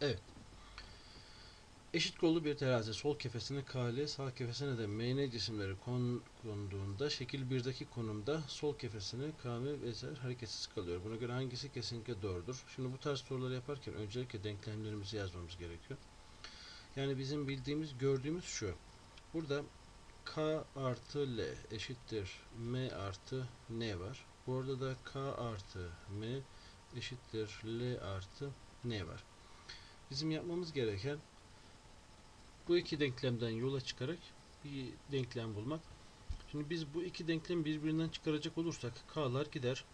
Evet. Eşit kollu bir terazi sol kefesine KL, sağ kefesine de MN cisimleri kon- konduğunda şekil 1'deki konumda sol kefesine KM vesaire hareketsiz kalıyor. Buna göre hangisi kesinlikle doğrudur? Şimdi bu tarz soruları yaparken öncelikle denklemlerimizi yazmamız gerekiyor. Yani bizim bildiğimiz, gördüğümüz şu. Burada K artı L eşittir M artı N var. Bu arada da K artı M eşittir L artı N var. Bizim yapmamız gereken bu iki denklemden yola çıkarak bir denklem bulmak. Şimdi biz bu iki denklemi birbirinden çıkaracak olursak k'lar gider.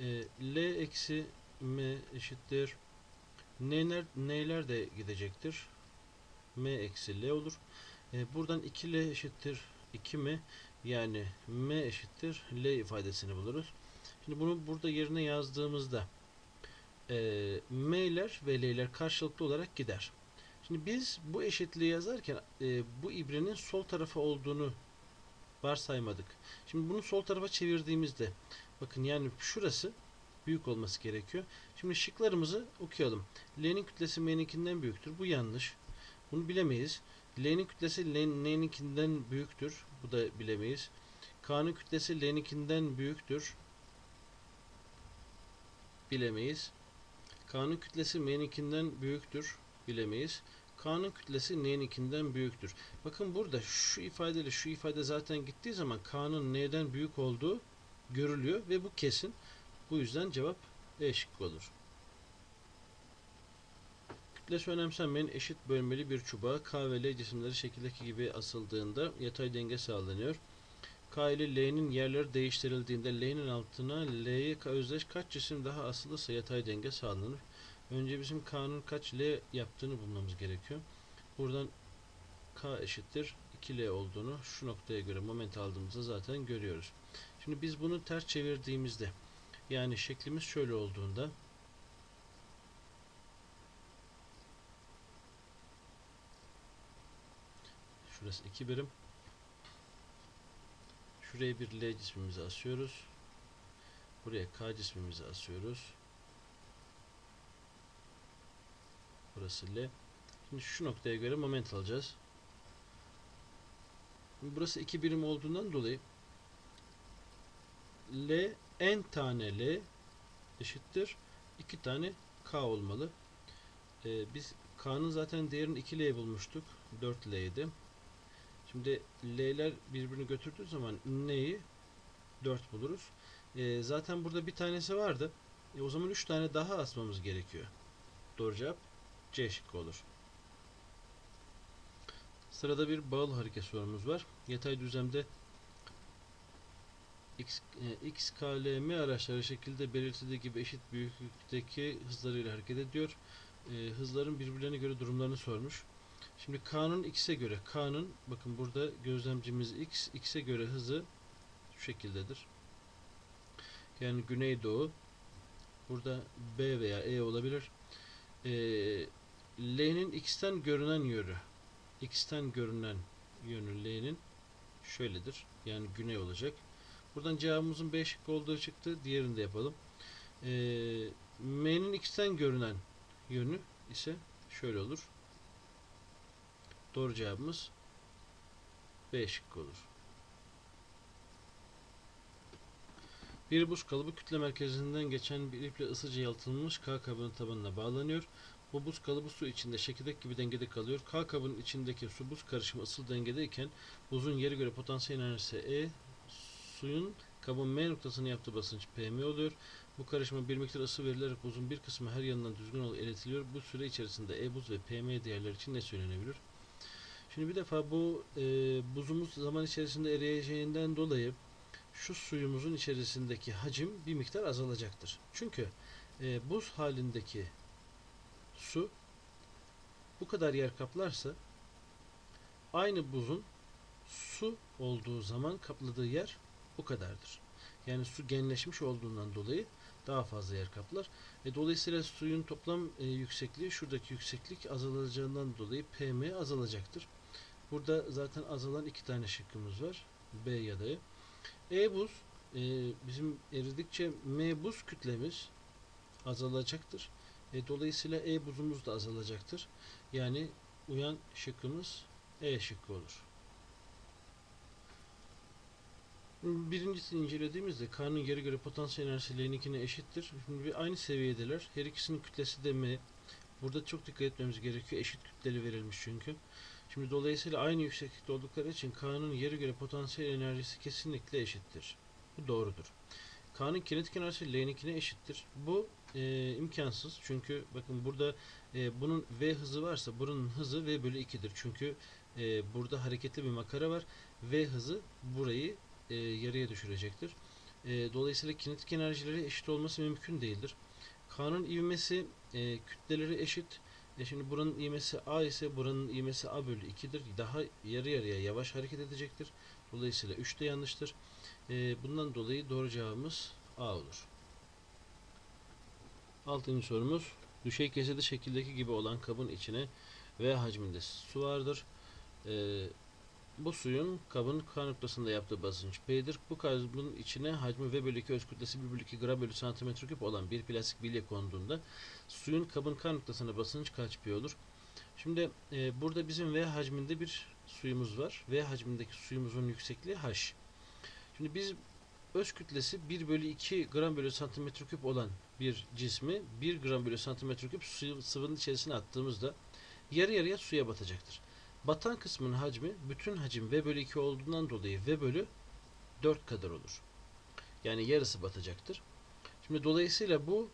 E, L eksi m eşittir. N'ler, n'ler de gidecektir. m eksi L olur. E, buradan 2L eşittir 2m yani m eşittir L ifadesini buluruz. Şimdi bunu burada yerine yazdığımızda e, m'ler ve l'ler karşılıklı olarak gider. Şimdi biz bu eşitliği yazarken e, bu ibrenin sol tarafı olduğunu varsaymadık. Şimdi bunu sol tarafa çevirdiğimizde bakın yani şurası büyük olması gerekiyor. Şimdi şıklarımızı okuyalım. L'nin kütlesi m'ninkinden büyüktür. Bu yanlış. Bunu bilemeyiz. L'nin kütlesi N'ninkinden büyüktür. Bu da bilemeyiz. K'nın kütlesi L'ninkinden büyüktür. Bilemeyiz. K'nın kütlesi M'ninkinden büyüktür. Bilemeyiz. K'nın kütlesi N'ninkinden büyüktür. Bakın burada şu ifadeyle şu ifade zaten gittiği zaman K'nın N'den büyük olduğu görülüyor ve bu kesin. Bu yüzden cevap E şıkkı olur. Kütlesi önemsenmeyen eşit bölmeli bir çubuğa K ve L cisimleri şekildeki gibi asıldığında yatay denge sağlanıyor. K ile L'nin yerleri değiştirildiğinde L'nin altına L'ye özdeş kaç cisim daha asılırsa yatay denge sağlanır. Önce bizim K'nın kaç L yaptığını bulmamız gerekiyor. Buradan K eşittir 2L olduğunu şu noktaya göre moment aldığımızda zaten görüyoruz. Şimdi biz bunu ters çevirdiğimizde yani şeklimiz şöyle olduğunda şurası 2 birim şuraya bir L cismimizi asıyoruz. Buraya K cismimizi asıyoruz. Burası L. Şimdi şu noktaya göre moment alacağız. Burası iki birim olduğundan dolayı L n tane L eşittir 2 tane K olmalı. Ee, biz K'nın zaten değerini 2L bulmuştuk. 4L'ydi. Şimdi L'ler birbirini götürdüğü zaman N'yi 4 buluruz. Ee, zaten burada bir tanesi vardı. E, o zaman 3 tane daha asmamız gerekiyor. Doğru cevap C şıkkı olur. Sırada bir bağlı hareket sorumuz var. Yatay düzlemde X, e, X, K, L, M araçları şekilde belirtildiği gibi eşit büyüklükteki hızlarıyla hareket ediyor. E, hızların birbirlerine göre durumlarını sormuş. Şimdi K'nın X'e göre, K'nın bakın burada gözlemcimiz X, X'e göre hızı şu şekildedir. Yani güneydoğu burada B veya E olabilir. E, L'nin X'ten görünen yönü X'ten görünen yönü L'nin şöyledir. Yani güney olacak. Buradan cevabımızın 5 şıkkı olduğu çıktı. Diğerini de yapalım. Ee, M'nin X'ten görünen yönü ise şöyle olur. Doğru cevabımız B şıkkı olur. Bir buz kalıbı kütle merkezinden geçen bir iple ısıca yalıtılmış K kabının tabanına bağlanıyor. Bu buz kalıbı su içinde çekirdek gibi dengede kalıyor. K kabının içindeki su buz karışımı ısıl dengedeyken buzun yere göre potansiyel enerjisi E, suyun kabın M noktasını yaptığı basınç PM oluyor. Bu karışıma bir miktar ısı verilerek buzun bir kısmı her yanından düzgün olarak iletiliyor. Bu süre içerisinde E buz ve PM değerleri için ne söylenebilir? Şimdi bir defa bu e, buzumuz zaman içerisinde eriyeceğinden dolayı şu suyumuzun içerisindeki hacim bir miktar azalacaktır. Çünkü e, buz halindeki su bu kadar yer kaplarsa aynı buzun su olduğu zaman kapladığı yer bu kadardır. Yani su genleşmiş olduğundan dolayı daha fazla yer kaplar. E, dolayısıyla suyun toplam e, yüksekliği şuradaki yükseklik azalacağından dolayı PM azalacaktır. Burada zaten azalan iki tane şıkkımız var. B ya da E. E buz e, bizim eridikçe M buz kütlemiz azalacaktır. E, dolayısıyla E buzumuz da azalacaktır. Yani uyan şıkkımız E şıkkı olur. Birincisini incelediğimizde K'nın yere göre potansiyel enerjisi L'ninkine eşittir. Şimdi bir aynı seviyedeler. Her ikisinin kütlesi de M. Burada çok dikkat etmemiz gerekiyor. Eşit kütleli verilmiş çünkü. Şimdi dolayısıyla aynı yükseklikte oldukları için K'nın yere göre potansiyel enerjisi kesinlikle eşittir. Bu doğrudur. K'nın kinetik enerjisi L'ninkine eşittir. Bu e, imkansız. Çünkü bakın burada e, bunun V hızı varsa bunun hızı V bölü 2'dir. Çünkü e, burada hareketli bir makara var. V hızı burayı e, yarıya düşürecektir. E, dolayısıyla kinetik enerjileri eşit olması mümkün değildir. K'nın ivmesi e, kütleleri eşit. E şimdi buranın ivmesi A ise buranın ivmesi A bölü 2'dir. Daha yarı yarıya yavaş hareket edecektir. Dolayısıyla 3 de yanlıştır. E, bundan dolayı doğru cevabımız A olur. Altıncı sorumuz. Düşey kesede şekildeki gibi olan kabın içine V hacminde su vardır. E, bu suyun kabın K noktasında yaptığı basınç P'dir. Bu kabın içine hacmi V bölü 2 öz kütlesi 1 bölü 2 gram bölü santimetre küp olan bir plastik bilye konduğunda suyun kabın K noktasına basınç kaç P olur? Şimdi e, burada bizim V hacminde bir suyumuz var. V hacmindeki suyumuzun yüksekliği H. Şimdi biz öz kütlesi 1 bölü 2 gram bölü santimetre küp olan bir cismi 1 gram bölü santimetre küp sıvının içerisine attığımızda yarı yarıya suya batacaktır. Batan kısmın hacmi bütün hacim V bölü 2 olduğundan dolayı V bölü 4 kadar olur. Yani yarısı batacaktır. Şimdi dolayısıyla bu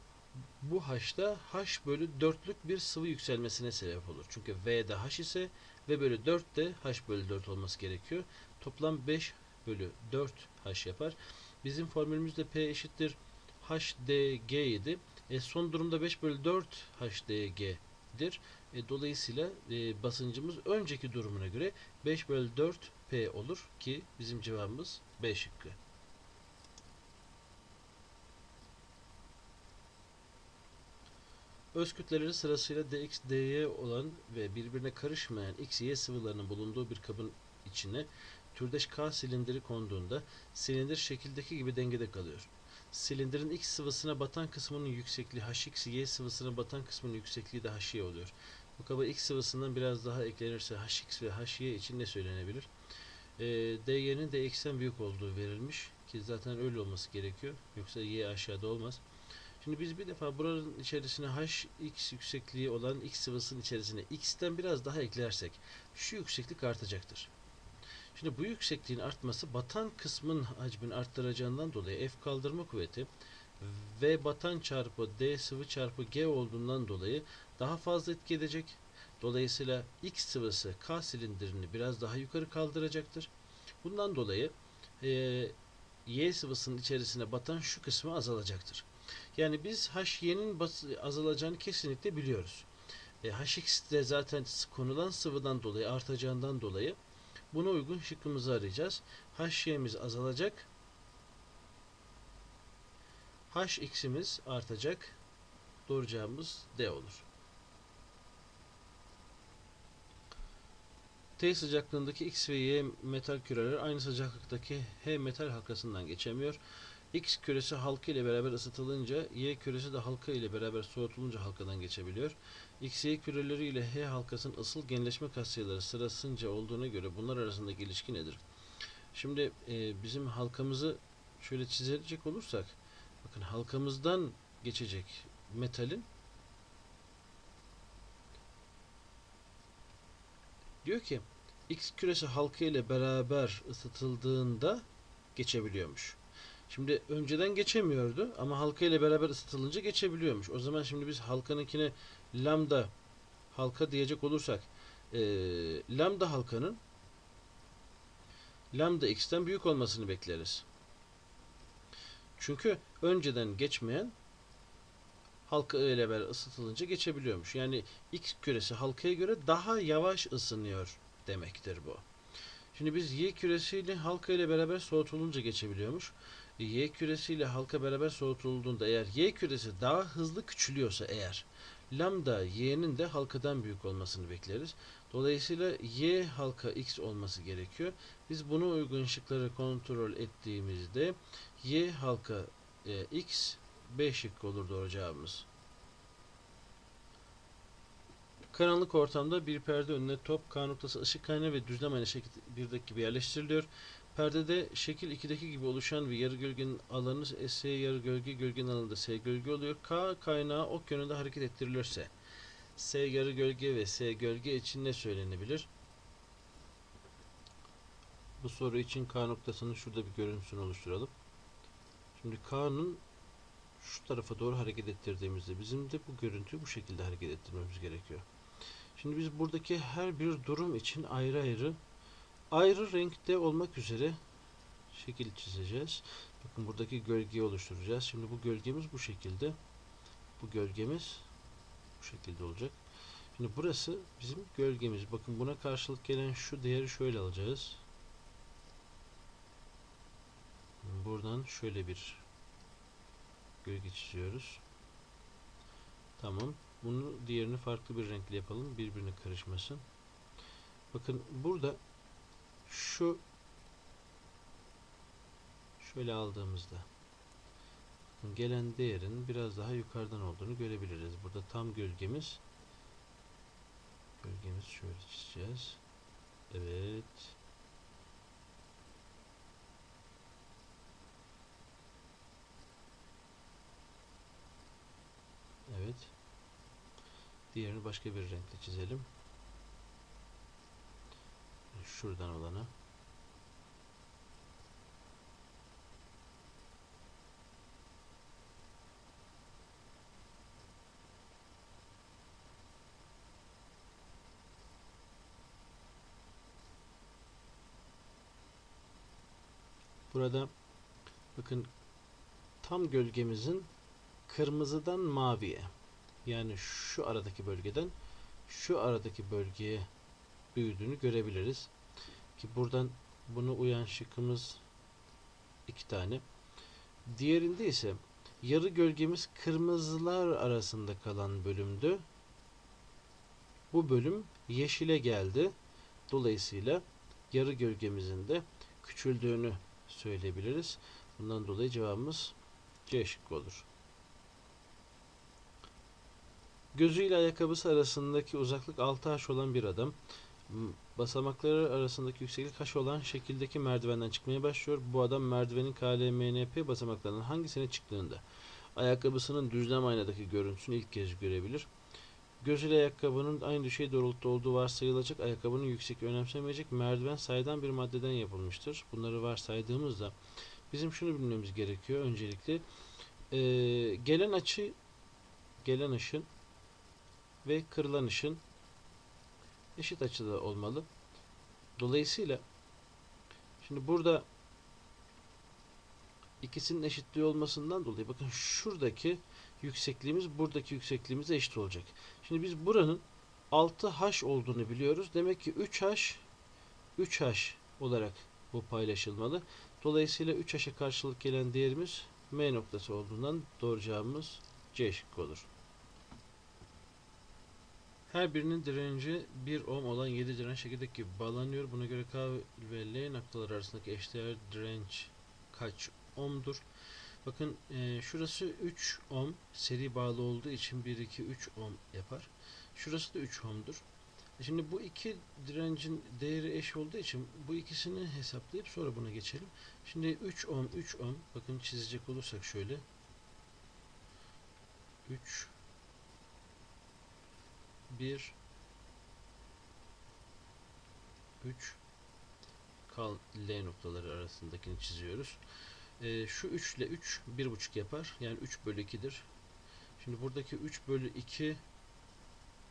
bu H'da H bölü 4'lük bir sıvı yükselmesine sebep olur. Çünkü V'de H ise V bölü 4 de H bölü 4 olması gerekiyor. Toplam 5 bölü 4 H yapar. Bizim formülümüzde P eşittir HDG idi. E, son durumda 5 bölü 4 HDG'dir. E, dolayısıyla e, basıncımız önceki durumuna göre 5 bölü 4 P olur ki bizim cevabımız B şıkkı. Öz kütleleri sırasıyla dx, dy olan ve birbirine karışmayan x, y sıvılarının bulunduğu bir kabın içine türdeş K silindiri konduğunda silindir şekildeki gibi dengede kalıyor. Silindirin X sıvısına batan kısmının yüksekliği HX, Y sıvısına batan kısmının yüksekliği de HY oluyor. Bu kaba X sıvısından biraz daha eklenirse HX ve HY için ne söylenebilir? E, DY'nin de X'ten büyük olduğu verilmiş ki zaten öyle olması gerekiyor. Yoksa Y aşağıda olmaz. Şimdi biz bir defa buranın içerisine HX yüksekliği olan X sıvısının içerisine X'ten biraz daha eklersek şu yükseklik artacaktır. Şimdi bu yüksekliğin artması batan kısmın hacmini arttıracağından dolayı F kaldırma kuvveti V batan çarpı D sıvı çarpı G olduğundan dolayı daha fazla etki edecek. Dolayısıyla X sıvısı K silindirini biraz daha yukarı kaldıracaktır. Bundan dolayı e, Y sıvısının içerisine batan şu kısmı azalacaktır. Yani biz HY'nin azalacağını kesinlikle biliyoruz. E, HX de zaten konulan sıvıdan dolayı artacağından dolayı Buna uygun şıkkımızı arayacağız. HY'miz azalacak. HX'imiz artacak. Doğru cevabımız D olur. T sıcaklığındaki X ve Y metal küreler aynı sıcaklıktaki H metal halkasından geçemiyor. X küresi halka ile beraber ısıtılınca Y küresi de halka ile beraber soğutulunca halkadan geçebiliyor. X, Y küreleri ile H halkasının ısıl genleşme katsayıları sırasınca olduğuna göre bunlar arasındaki ilişki nedir? Şimdi e, bizim halkamızı şöyle çizecek olursak bakın halkamızdan geçecek metalin diyor ki X küresi halka ile beraber ısıtıldığında geçebiliyormuş. Şimdi önceden geçemiyordu ama halka ile beraber ısıtılınca geçebiliyormuş. O zaman şimdi biz halkanınkine lambda halka diyecek olursak e, lambda halkanın lambda x'ten büyük olmasını bekleriz. Çünkü önceden geçmeyen halka ile beraber ısıtılınca geçebiliyormuş. Yani x küresi halkaya göre daha yavaş ısınıyor demektir bu. Şimdi biz y küresiyle halka ile beraber soğutulunca geçebiliyormuş. Y küresiyle halka beraber soğutulduğunda eğer Y küresi daha hızlı küçülüyorsa eğer lambda y'nin de halkadan büyük olmasını bekleriz. Dolayısıyla y halka x olması gerekiyor. Biz buna uygun şıkları kontrol ettiğimizde y halka e, x b şıkkı olur doğru cevabımız. Karanlık ortamda bir perde önüne top, K noktası ışık kaynağı ve düzlem aynı şekil 1'deki gibi yerleştiriliyor. Perdede şekil 2'deki gibi oluşan ve yarı gölgenin alanı S yarı gölge, gölgenin alanı da S gölge oluyor. K kaynağı ok yönünde hareket ettirilirse S yarı gölge ve S gölge için ne söylenebilir? Bu soru için K noktasının şurada bir görüntüsünü oluşturalım. Şimdi K'nın şu tarafa doğru hareket ettirdiğimizde bizim de bu görüntüyü bu şekilde hareket ettirmemiz gerekiyor. Şimdi biz buradaki her bir durum için ayrı ayrı ayrı renkte olmak üzere şekil çizeceğiz. Bakın buradaki gölgeyi oluşturacağız. Şimdi bu gölgemiz bu şekilde. Bu gölgemiz bu şekilde olacak. Şimdi burası bizim gölgemiz. Bakın buna karşılık gelen şu değeri şöyle alacağız. Buradan şöyle bir gölge çiziyoruz. Tamam. Bunu diğerini farklı bir renkle yapalım. Birbirine karışmasın. Bakın burada şu şöyle aldığımızda gelen değerin biraz daha yukarıdan olduğunu görebiliriz. Burada tam gölgemiz gölgemiz şöyle çizeceğiz. Evet. Evet. Diğerini başka bir renkle çizelim. Şuradan olanı. Burada bakın tam gölgemizin kırmızıdan maviye yani şu aradaki bölgeden şu aradaki bölgeye büyüdüğünü görebiliriz. Ki buradan bunu uyan şıkkımız iki tane. Diğerinde ise yarı gölgemiz kırmızılar arasında kalan bölümdü. Bu bölüm yeşile geldi. Dolayısıyla yarı gölgemizin de küçüldüğünü söyleyebiliriz. Bundan dolayı cevabımız C şıkkı olur. Gözüyle ayakkabısı arasındaki uzaklık 6h olan bir adam basamakları arasındaki yükseklik h olan şekildeki merdivenden çıkmaya başlıyor. Bu adam merdivenin KLMNP basamaklarından hangisine çıktığında ayakkabısının düzlem aynadaki görüntüsünü ilk kez görebilir. Gözüyle ayakkabının aynı düşey doğrultuda olduğu varsayılacak. Ayakkabının yüksekliği önemsemeyecek. Merdiven saydam bir maddeden yapılmıştır. Bunları varsaydığımızda bizim şunu bilmemiz gerekiyor. Öncelikle ee, gelen açı gelen ışın ve kırılan ışın eşit açıda olmalı. Dolayısıyla şimdi burada ikisinin eşitliği olmasından dolayı bakın şuradaki yüksekliğimiz buradaki yüksekliğimize eşit olacak. Şimdi biz buranın 6h olduğunu biliyoruz. Demek ki 3h 3h olarak bu paylaşılmalı. Dolayısıyla 3h'e karşılık gelen değerimiz m noktası olduğundan doğru C şıkkı olur. Her birinin direnci 1 ohm olan 7 direnç şekildeki bağlanıyor. Buna göre K ve L noktaları arasındaki eşdeğer direnç kaç ohm'dur? Bakın e, şurası 3 ohm seri bağlı olduğu için 1 2 3 ohm yapar. Şurası da 3 ohm'dur. E, şimdi bu iki direncin değeri eş olduğu için bu ikisini hesaplayıp sonra buna geçelim. Şimdi 3 ohm 3 ohm bakın çizecek olursak şöyle 3 1 3 kal L noktaları arasındakini çiziyoruz. E, şu 3 ile 3 1,5 yapar. Yani 3 bölü 2'dir. Şimdi buradaki 3 bölü 2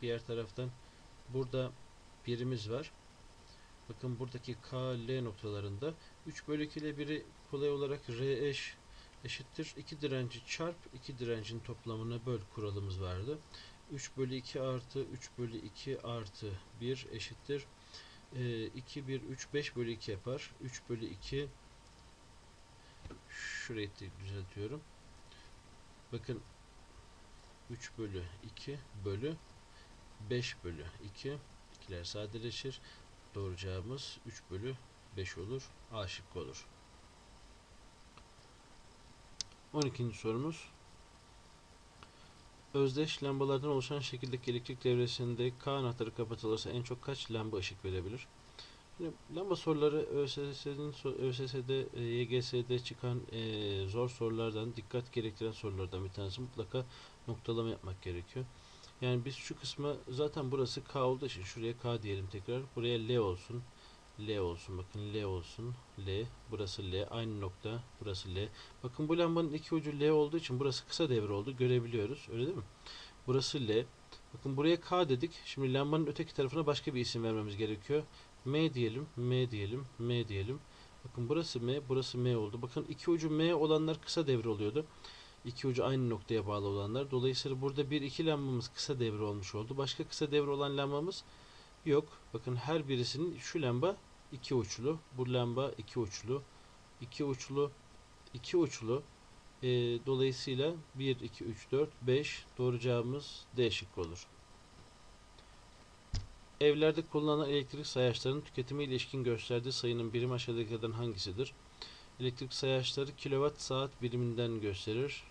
diğer taraftan burada birimiz var. Bakın buradaki K, L noktalarında 3 bölü 2 ile 1'i kolay olarak R eş eşittir. 2 direnci çarp 2 direncin toplamına böl kuralımız vardı. 3 bölü 2 artı 3 bölü 2 artı 1 eşittir. E, 2, 1, 3, 5 bölü 2 yapar. 3 bölü 2 şurayı düzeltiyorum. Bakın 3 bölü 2 bölü 5 bölü 2 ikiler sadeleşir. Doğru cevabımız 3 bölü 5 olur. A şıkkı olur. 12. sorumuz Özdeş lambalardan oluşan şekildeki elektrik devresinde K anahtarı kapatılırsa en çok kaç lamba ışık verebilir? Şimdi lamba soruları ÖSS'nin ÖSS'de, e, YGS'de çıkan e, zor sorulardan, dikkat gerektiren sorulardan bir tanesi. Mutlaka noktalama yapmak gerekiyor. Yani biz şu kısma zaten burası K olduğu için şuraya K diyelim tekrar. Buraya L olsun. L olsun. Bakın L olsun. L. Burası L. Aynı nokta. Burası L. Bakın bu lambanın iki ucu L olduğu için burası kısa devre oldu. Görebiliyoruz. Öyle değil mi? Burası L. Bakın buraya K dedik. Şimdi lambanın öteki tarafına başka bir isim vermemiz gerekiyor. M diyelim. M diyelim. M diyelim. Bakın burası M. Burası M oldu. Bakın iki ucu M olanlar kısa devre oluyordu. İki ucu aynı noktaya bağlı olanlar. Dolayısıyla burada bir iki lambamız kısa devre olmuş oldu. Başka kısa devre olan lambamız yok. Bakın her birisinin şu lamba iki uçlu. Bu lamba iki uçlu. iki uçlu. iki uçlu. Ee, dolayısıyla 1, 2, 3, 4, 5 doğru cevabımız D şıkkı olur. Evlerde kullanılan elektrik sayaçlarının tüketimi ilişkin gösterdiği sayının birim aşağıdakilerden hangisidir? Elektrik sayaçları kilowatt saat biriminden gösterir.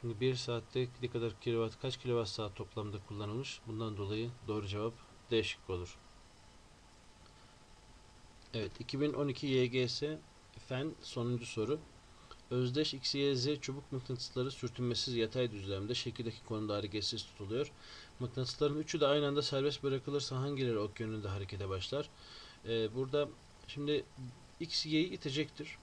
Çünkü bir saatte ne kadar kilowatt, kaç kilowatt saat toplamda kullanılmış? Bundan dolayı doğru cevap D şıkkı olur. Evet, 2012 YGS Fen sonuncu soru. Özdeş X, Y, Z çubuk mıknatısları sürtünmesiz yatay düzlemde şekildeki konuda hareketsiz tutuluyor. Mıknatısların üçü de aynı anda serbest bırakılırsa hangileri ok yönünde harekete başlar? Ee, burada şimdi X, Y'yi itecektir.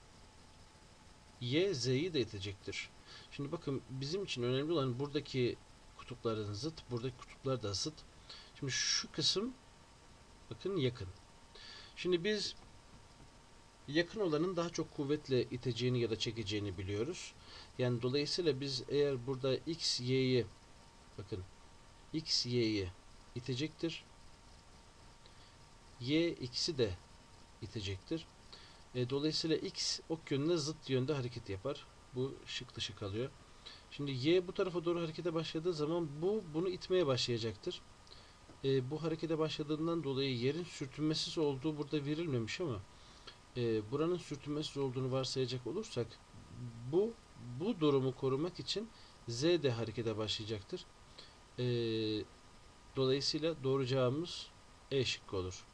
Y, Z'yi de itecektir. Şimdi bakın bizim için önemli olan buradaki kutupların zıt, buradaki kutuplar da zıt. Şimdi şu kısım bakın yakın. Şimdi biz yakın olanın daha çok kuvvetle iteceğini ya da çekeceğini biliyoruz. Yani dolayısıyla biz eğer burada x, y'yi bakın x, y'yi itecektir. Y, x'i de itecektir. E, dolayısıyla x ok yönüne zıt yönde hareket yapar. Bu şık dışı kalıyor. Şimdi y bu tarafa doğru harekete başladığı zaman bu bunu itmeye başlayacaktır. E, bu harekete başladığından dolayı yerin sürtünmesiz olduğu burada verilmemiş ama e, buranın sürtünmesiz olduğunu varsayacak olursak bu bu durumu korumak için Z de harekete başlayacaktır. E, dolayısıyla doğru cevabımız E şıkkı olur.